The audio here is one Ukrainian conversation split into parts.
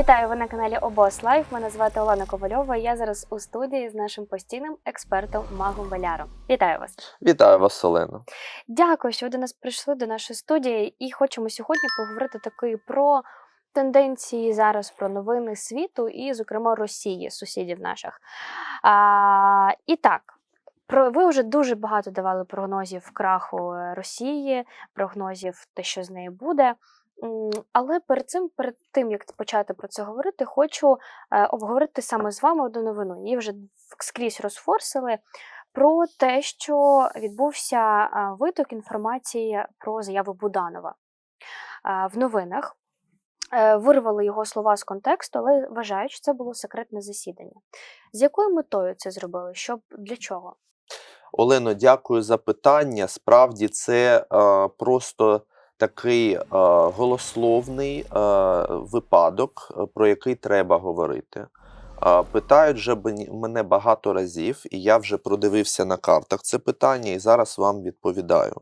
Вітаю ви на каналі Обос Лайф. Мене звати Олена Ковальова. і Я зараз у студії з нашим постійним експертом Магом Валяром. Вітаю вас! Вітаю вас, Олена. Дякую, що ви до нас прийшли до нашої студії. І хочемо сьогодні поговорити таки про тенденції зараз, про новини світу і, зокрема, Росії, сусідів наших. А, і так. Про ви вже дуже багато давали прогнозів краху е, Росії, прогнозів те, що з нею буде. Але перед цим, перед тим як почати про це говорити, хочу е, обговорити саме з вами одну новину. Її вже скрізь розфорсили про те, що відбувся е, виток інформації про заяву Буданова Е, в новинах. Вирвали його слова з контексту, але вважають, що це було секретне засідання. З якою метою це зробили? Щоб для чого? Олено, дякую за питання. Справді, це е, просто такий е, голословний е, випадок, е, про який треба говорити. Е, питають вже мене багато разів, і я вже продивився на картах це питання, і зараз вам відповідаю.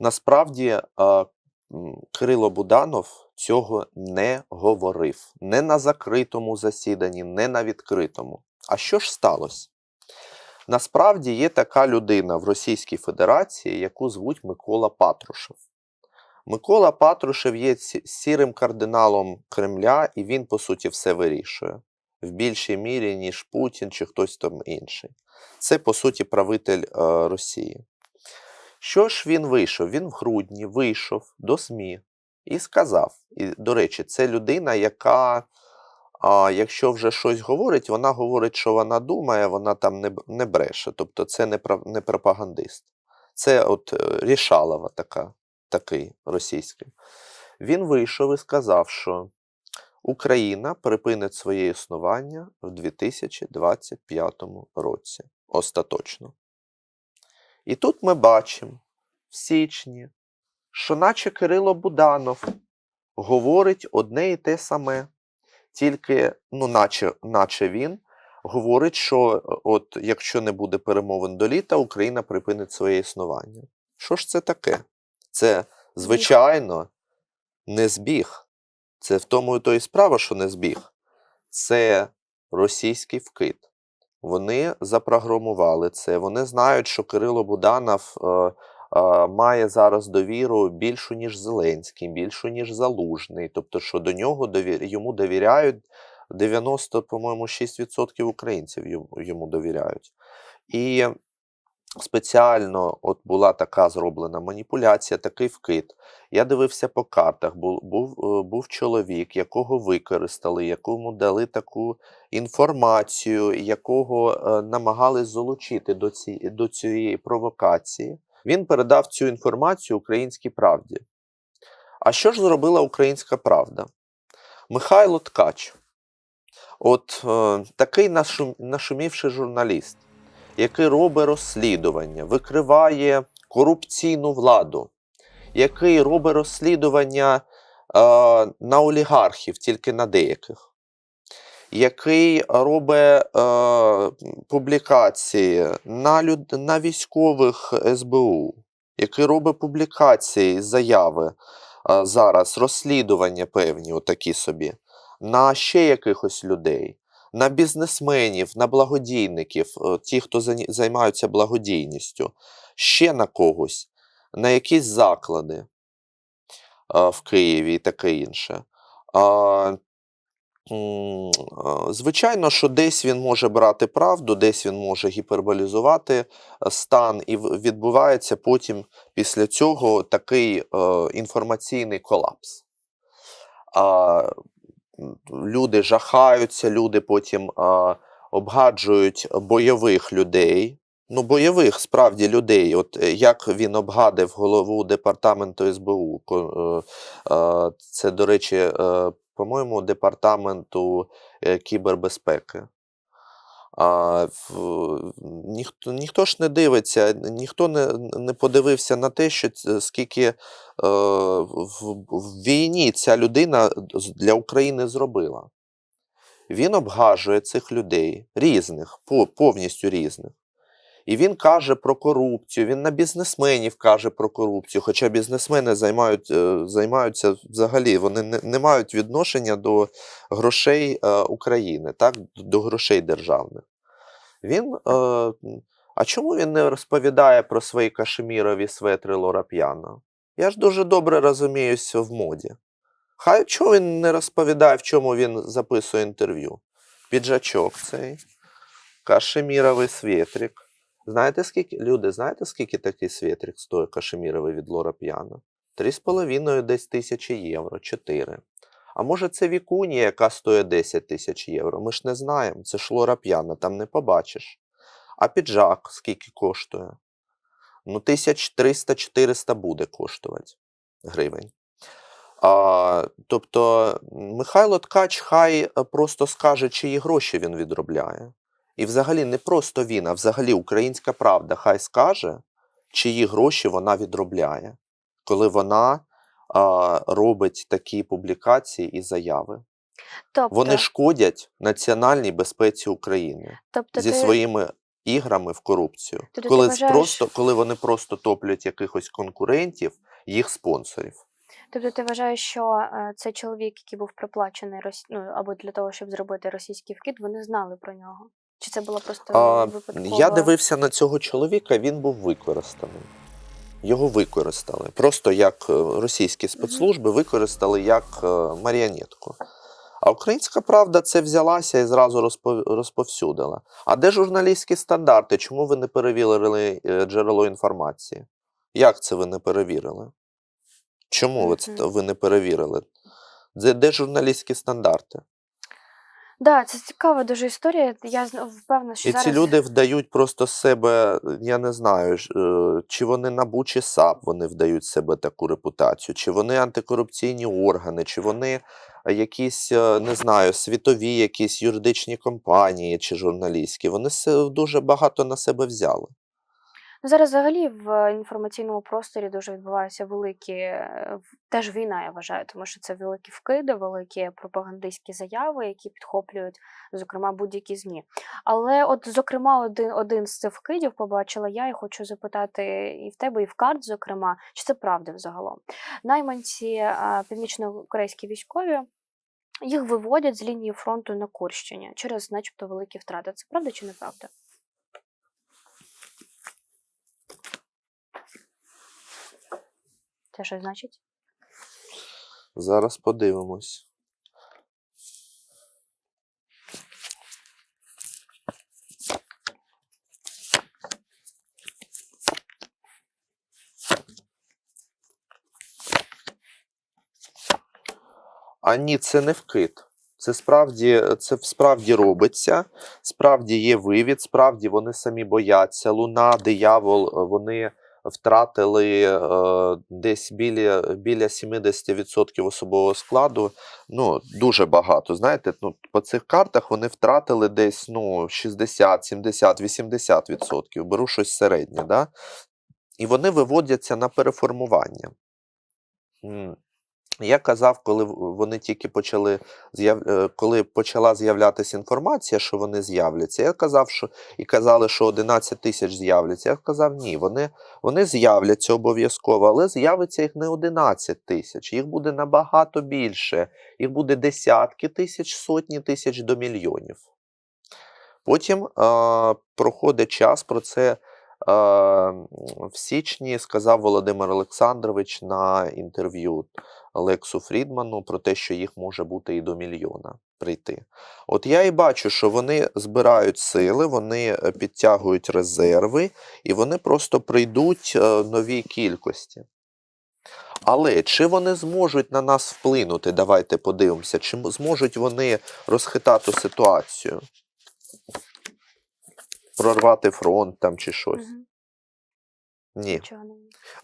Насправді, е, Кирило Буданов цього не говорив. Не на закритому засіданні, не на відкритому. А що ж сталося? Насправді є така людина в Російській Федерації, яку звуть Микола Патрушев. Микола Патрушев є сірим кардиналом Кремля, і він, по суті, все вирішує в більшій мірі, ніж Путін чи хтось там інший. Це, по суті, правитель е, Росії. Що ж він вийшов? Він в грудні вийшов до СМІ і сказав: і, до речі, це людина, яка а якщо вже щось говорить, вона говорить, що вона думає, вона там не, не бреше. Тобто це не, не пропагандист. Це от е, Рішалова така, такий російський. Він вийшов і сказав, що Україна припинить своє існування в 2025 році. Остаточно. І тут ми бачимо в січні, що наче Кирило Буданов говорить одне і те саме тільки, ну, наче, наче він говорить, що от якщо не буде перемовин до літа, Україна припинить своє існування. Що ж це таке? Це, звичайно, не збіг. Це в тому і то і справа, що не збіг. Це російський вкид. Вони запрограмували це. Вони знають, що Кирило Буданов е, е, має зараз довіру більшу, ніж Зеленський, більшу, ніж Залужний. Тобто, що до нього довір... йому довіряють 90, по-моєму, 6% українців йому, довіряють. І спеціально от була така зроблена маніпуляція, такий вкид. Я дивився по картах, був, був, е, був чоловік, якого використали, якому дали таку інформацію, якого е, намагались залучити до, ці, до цієї провокації. Він передав цю інформацію українській правді. А що ж зробила українська правда? Михайло Ткач, от е, такий нашум, нашумівший журналіст, який робить розслідування, викриває корупційну владу, який робить розслідування е, на олігархів, тільки на деяких, який робить е, публікації на, люд... на військових СБУ, який робить публікації, заяви е, зараз, розслідування певні, отакі собі, на ще якихось людей. На бізнесменів, на благодійників, е, ті, хто займаються благодійністю, ще на когось, на якісь заклади в Києві і таке інше. Звичайно, що десь він може брати правду, десь він може гіперболізувати е, стан, і відбувається потім після цього такий е, інформаційний колапс. Люди жахаються, люди потім а, обгаджують бойових людей. Ну, бойових справді людей. От е, як він обгадив голову департаменту СБУ. е, Це, до речі, е, по-моєму, департаменту кібербезпеки. А, в- ніхто, ніхто ж не дивиться, ніхто не, не подивився на те, що скільки е, в, в війні ця людина для України зробила. Він обгажує цих людей різних, повністю різних. І він каже про корупцію, він на бізнесменів каже про корупцію. Хоча бізнесмени займають, е, займаються взагалі, вони не, не мають відношення до грошей е, України, так? до грошей державних. Він, е, а чому він не розповідає про свої кашемірові светри Лора П'яна? Я ж дуже добре розуміюся в моді. Хай чого він не розповідає, в чому він записує інтерв'ю? Піджачок цей, кашеміровий світрик. Знаєте, скільки, люди, знаєте, скільки такий світрик стоїть кашеміровий від Лора з половиною десь тисячі євро, чотири. А може це вікунія, яка стоїть 10 тисяч євро? Ми ж не знаємо. Це ж Лора П'яна, там не побачиш. А піджак скільки коштує? Ну, 1300-400 буде коштувати гривень. А, тобто Михайло Ткач хай е, просто скаже, чиї гроші він відробляє. І взагалі не просто він, а взагалі українська правда хай скаже, чиї гроші вона відробляє, коли вона а, робить такі публікації і заяви. Тобто, Вони шкодять національній безпеці України тобто зі ти, своїми іграми в корупцію, Тобто коли, вважаєш- просто, коли вони просто топлять якихось конкурентів, їх спонсорів. тобто ти вважаєш, що е, цей чоловік, який був приплачений Рос... ну, або для того, щоб зробити російський вкид, вони знали про нього? Чи це було просто А, випадково? Я дивився на цього чоловіка, він був використаний. Його використали. Просто як е, російські спецслужби використали як е, маріонетку. А українська правда це взялася і зразу розповсюдила. А де журналістські стандарти? Чому ви не перевірили е, джерело інформації? Як це ви не перевірили? Чому ви, це, ви не перевірили? Де, де журналістські стандарти? Да, це цікава дуже історія. Я зн- впевнена, що І зараз ці люди вдають просто себе, я не знаю, ж, е, чи вони НАБУ чи САП вони вдають себе таку репутацію, чи вони антикорупційні органи, чи вони е, якісь, е, не знаю, світові якісь юридичні компанії чи журналістські. Вони се- дуже багато на себе взяли. Ну, Зараз взагалі в інформаційному просторі дуже відбуваються великі е, теж війна, я вважаю, тому що це великі вкиди, великі пропагандистські заяви, які підхоплюють, зокрема, будь-які ЗМІ. Але, от, зокрема, один, один з цих вкидів побачила я і хочу запитати і в тебе, і в карт, зокрема, чи це правда взагалом. Найманці північно-корейські військові. Їх виводять з лінії фронту на Курщині через, начебто, великі втрати. Це правда чи неправда? Це що значить? Зараз подивимось. А ні, це не вкид. Це справді, це справді робиться, справді є вивід, справді вони самі бояться. Луна, диявол, вони втратили е, десь біля, біля 70% особового складу. Ну, дуже багато. Знаєте, ну, по цих картах вони втратили десь ну, 60, 70, 80%. Беру щось середнє. Да? І вони виводяться на переформування. Я казав, коли вони тільки почали е, коли почала з'являтися інформація, що вони з'являться, я казав, що і казали, що 11 тисяч з'являться. Я казав, ні, вони, вони з'являться обов'язково, але з'явиться їх не 11 тисяч, їх буде набагато більше. Їх буде десятки тисяч, сотні тисяч до мільйонів. Потім е, проходить час, про це в січні сказав Володимир Олександрович на інтерв'ю Лексу Фрідману про те, що їх може бути і до мільйона прийти. От я і бачу, що вони збирають сили, вони е, підтягують резерви, і вони просто прийдуть е, новій кількості. Але чи вони зможуть на нас вплинути? Давайте подивимося, чи зможуть вони розхитати ситуацію, прорвати фронт там чи щось? Ні. Нічого не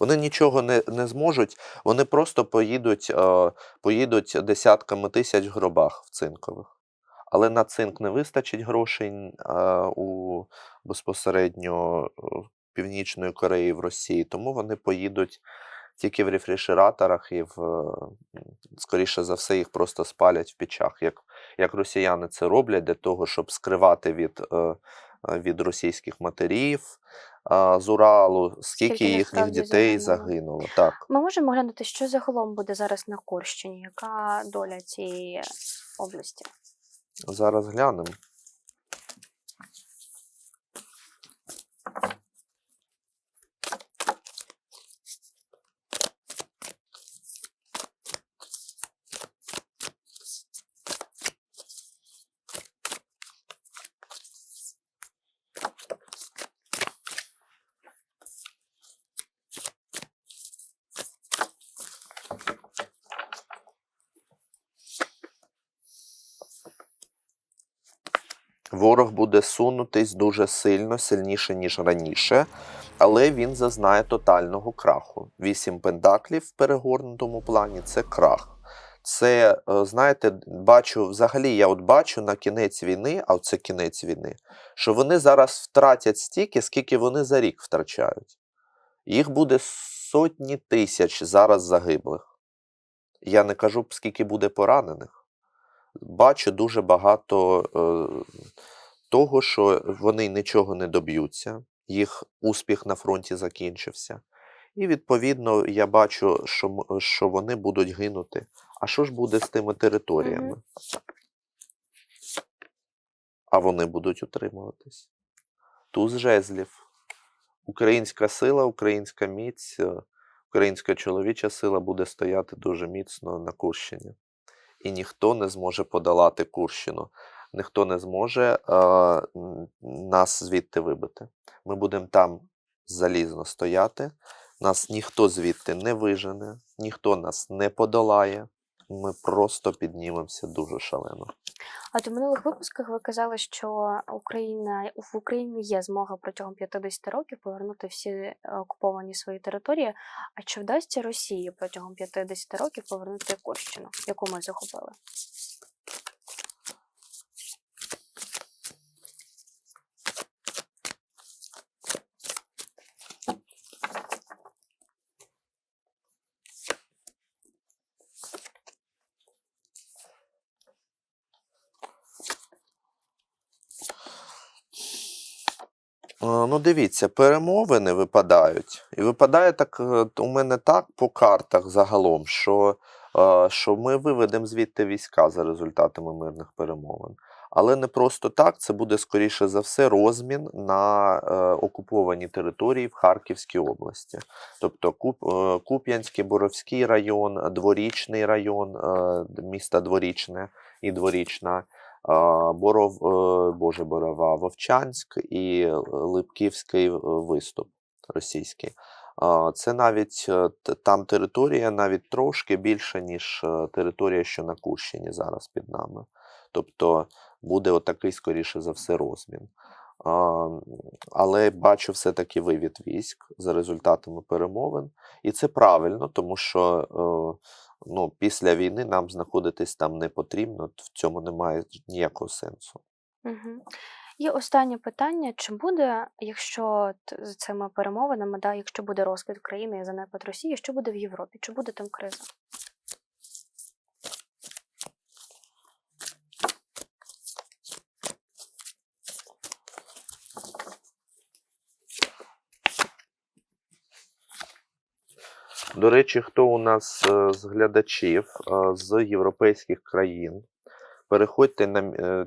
Вони нічого не, не зможуть, вони просто поїдуть, е, поїдуть десятками тисяч в гробах в цинкових. Але на цинк не вистачить грошей е, у безпосередньо е, Північної Кореї в Росії, тому вони поїдуть тільки в рефрижераторах і в, е, скоріше за все, їх просто спалять в печах, як, як росіяни це роблять для того, щоб скривати від е, від російських матерів а, з Уралу, скільки, Скільки їхніх дітей загинуло. загинуло. Так. Ми можемо глянути, що загалом буде зараз на Корщині. яка доля цієї області? Зараз глянемо. Ворог буде сунутись дуже сильно, сильніше, ніж раніше, але він зазнає тотального краху. Вісім пентаклів в перегорнутому плані це крах. Це, е, знаєте, бачу, взагалі, я от бачу на кінець війни, а це кінець війни, що вони зараз втратять стільки, скільки вони за рік втрачають. Їх буде сотні тисяч зараз загиблих. Я не кажу, скільки буде поранених бачу дуже багато е, того, що вони нічого не доб'ються, їх успіх на фронті закінчився. І відповідно я бачу, що, що вони будуть гинути. А що ж буде з тими територіями? А вони будуть утримуватись. Туз жезлів. Українська сила, українська міць, е, українська чоловіча сила буде стояти дуже міцно на Курщині. І ніхто не зможе подолати Курщину. Ніхто не зможе е, нас звідти вибити. Ми будемо там залізно стояти. Нас ніхто звідти не вижене, ніхто нас не подолає. Ми просто піднімемося дуже шалено. А от у минулих випусках ви казали, що Україна в Україні є змога протягом 50 років повернути всі е, окуповані свої території. А чи вдасться Росії протягом 50 років повернути Курщину, яку ми захопили? Ну, дивіться, перемовини випадають. І випадає так е, у мене так по картах загалом, що, е, що ми виведемо звідти війська за результатами мирних перемовин. Але не просто так, це буде скоріше за все розмін на е, окуповані території в Харківській області. Тобто Куп, Куп'янський, Боровський район, Дворічний район, міста Дворічне і Дворічна. Боров, е, Боже, Борова, Вовчанськ і е, Липківський е, виступ російський. Це навіть там територія навіть трошки більша, ніж територія, що на Курщині зараз під нами. Тобто буде отакий, скоріше за все, розмін. Але бачу все-таки вивід військ за результатами перемовин. І це правильно, тому що ну, після війни нам знаходитись там не потрібно, в цьому немає ніякого сенсу. Угу. І останнє питання: чи буде, якщо з цими перемовинами, да, якщо буде розквіт України і занепад Росії, що буде в Європі? Чи буде там криза? До речі, хто у нас е, з глядачів е, з європейських країн, переходьте на е,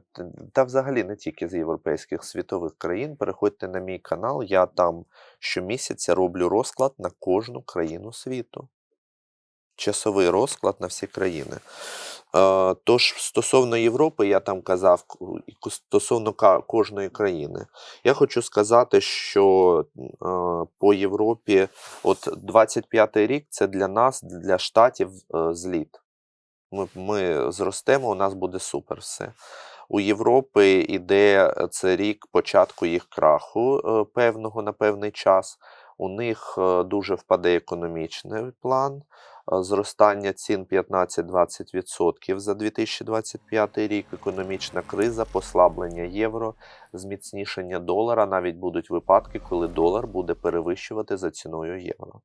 та взагалі не тільки з європейських світових країн, переходьте на мій канал. Я там щомісяця роблю розклад на кожну країну світу. Часовий розклад на всі країни. Тож, стосовно Європи, я там казав стосовно кожної країни. Я хочу сказати, що по Європі, от 25-й рік це для нас, для штатів, е, зліт. Ми, ми зростемо, у нас буде супер все. У Європи йде е, це рік початку їх краху е, певного на певний час. У них дуже впаде економічний план. Зростання цін 15-20% за 2025 рік, економічна криза, послаблення євро, зміцнішення долара. Навіть будуть випадки, коли долар буде перевищувати за ціною євро.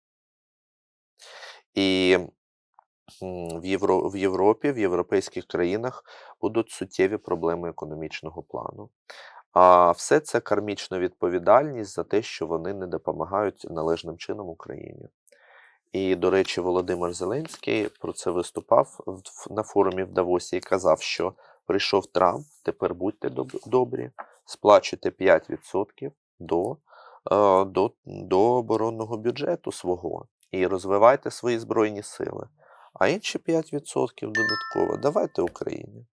І в, Євро, в Європі, в європейських країнах будуть суттєві проблеми економічного плану. А все це кармічна відповідальність за те, що вони не допомагають належним чином Україні. І, до речі, Володимир Зеленський про це виступав на форумі в Давосі і казав, що прийшов Трамп, тепер будьте добрі, сплачуйте 5% до, е, до, до оборонного бюджету свого і розвивайте свої збройні сили. А інші 5% додатково давайте Україні.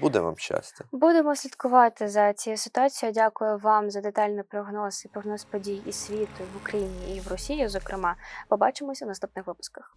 Буде вам щастя. Будемо слідкувати за цією ситуацією. Дякую вам за детальний прогноз і прогноз подій і світу і в Україні і в Росії. Зокрема, побачимося в наступних випусках.